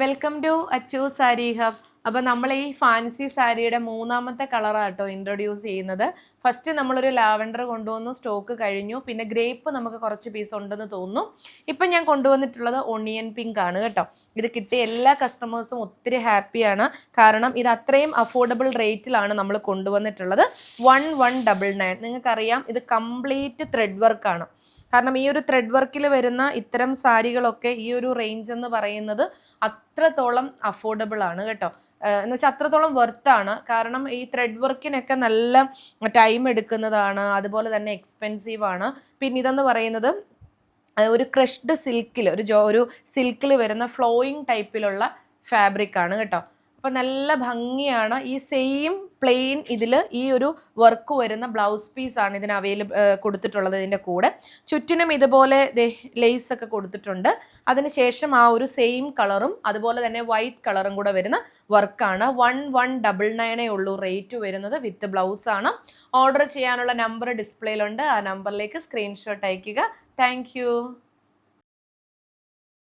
Welcome to Achu sari hub അപ്പോൾ നമ്മൾ ഈ ഫാൻസി സാരിയുടെ മൂന്നാമത്തെ കളറാണ് കേട്ടോ ഇൻട്രൊഡ്യൂസ് ചെയ്യുന്നത്. ഫസ്റ്റ് നമ്മളൊരു ലാവൻഡർ കൊണ്ടുവന്നു സ്റ്റോക്ക് കഴിഞ്ഞു. പിന്നെ ഗ്രേപ്പ് നമുക്ക് കുറച്ച് പീസ് ഉണ്ടെന്ന് തോന്നുന്നു. ഇപ്പം ഞാൻ കൊണ്ടുവന്നിട്ടുള്ളത് ഒണിയൻ പിങ്ക് ആണ് കേട്ടോ. ഇത് കിട്ടിയ എല്ലാ കസ്റ്റമേഴ്സും ഒത്തിരി ഹാപ്പിയാണ് കാരണം ഇത് അത്രയും അഫോർഡബിൾ റേറ്റിലാണ് നമ്മൾ കൊണ്ടുവന്നിട്ടുള്ളത്. വൺ വൺ ഡബിൾ നയൻ നിങ്ങൾക്കറിയാം ഇത് കംപ്ലീറ്റ് ത്രെഡ് വർക്കാണ് കാരണം ഈ ഒരു ത്രെഡ് വർക്കിൽ വരുന്ന ഇത്തരം സാരികളൊക്കെ ഈ ഒരു റേഞ്ച് എന്ന് പറയുന്നത് അത്രത്തോളം അഫോർഡബിൾ ആണ് കേട്ടോ. എന്ന് വെച്ചാൽ അത്രത്തോളം വെർത്താണ് കാരണം ഈ ത്രെഡ് വർക്കിനൊക്കെ നല്ല ടൈം എടുക്കുന്നതാണ് അതുപോലെ തന്നെ എക്സ്പെൻസീവ് ആണ്. പിന്നെ ഇതെന്ന് പറയുന്നത് ഒരു ക്രഷ്ഡ് സിൽക്കിൽ ഒരു ജോ ഒരു സിൽക്കിൽ വരുന്ന ഫ്ലോയിങ് ടൈപ്പിലുള്ള ഫാബ്രിക് ആണ് കേട്ടോ. അപ്പോൾ നല്ല ഭംഗിയാണ്. ഈ സെയിം പ്ലെയിൻ ഇതിൽ ഈ ഒരു വർക്ക് വരുന്ന ബ്ലൗസ് പീസ് ആണ് ഇതിന് അവൈലബിൾ കൊടുത്തിട്ടുള്ളത് ഇതിന്റെ കൂടെ. ചുറ്റിനും ഇതുപോലെ ലേസ് ഒക്കെ കൊടുത്തിട്ടുണ്ട്. അതിനുശേഷം ആ ഒരു സെയിം കളറും അതുപോലെ തന്നെ വൈറ്റ് കളറും കൂടെ വരുന്ന വർക്കാണ് വൺ വൺ ഡബിൾ നയനേ ഉള്ളൂ റേറ്റ് വരുന്നത് വിത്ത് ബ്ലൗസ് ആണ്. ഓർഡർ ചെയ്യാനുള്ള നമ്പർ ഡിസ്പ്ലേയിലുണ്ട് ആ നമ്പറിലേക്ക് സ്ക്രീൻഷോട്ട് അയയ്ക്കുക. താങ്ക്